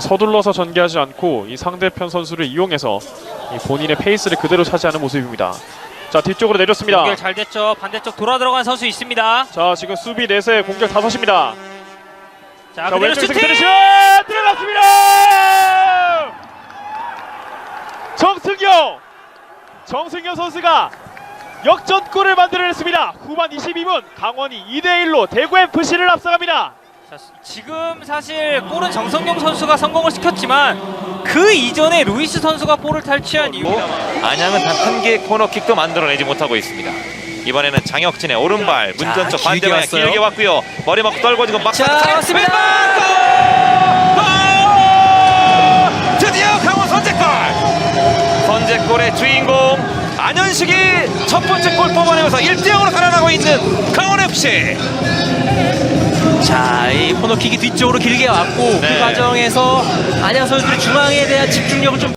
서둘러서 전개하지 않고 이 상대편 선수를 이용해서 이 본인의 페이스를 그대로 차지하는 모습입니다. 자 뒤쪽으로 내렸습니다. 연결 잘 됐죠. 반대쪽 돌아 들어간 선수 있습니다. 자 지금 수비 넷에 공격 다섯입니다. 자, 자 슈팅! 그대로 슛 들어갔습니다. 정승경 정승경 선수가 역전골을 만들어냈습니다. 후반 22분 강원이 2대 1로 대구 FC를 앞서갑니다. 자, 지금 사실 골은 정성용 선수가 성공을 시켰지만 그 이전에 루이스 선수가 볼을 탈취한 이유가 안양은 단 한 개의 코너킥도 만들어내지 못하고 있습니다. 이번에는 장혁진의 오른발 문전 쪽 길게 반대 방향 왔어요. 길게 왔고요. 머리 맞고 떨궈지고 막 자, 왔습니다. 골! 드디어 강원 선제골! 선제골의 주인공 안현식이 첫 번째 골 뽑아내면서 1대 0으로 살아나고 있는 강원 FC. 자, 이 코너킥이 뒤쪽으로 길게 왔고 네. 그 과정에서 안양 선수들이 중앙에 대한 집중력을 좀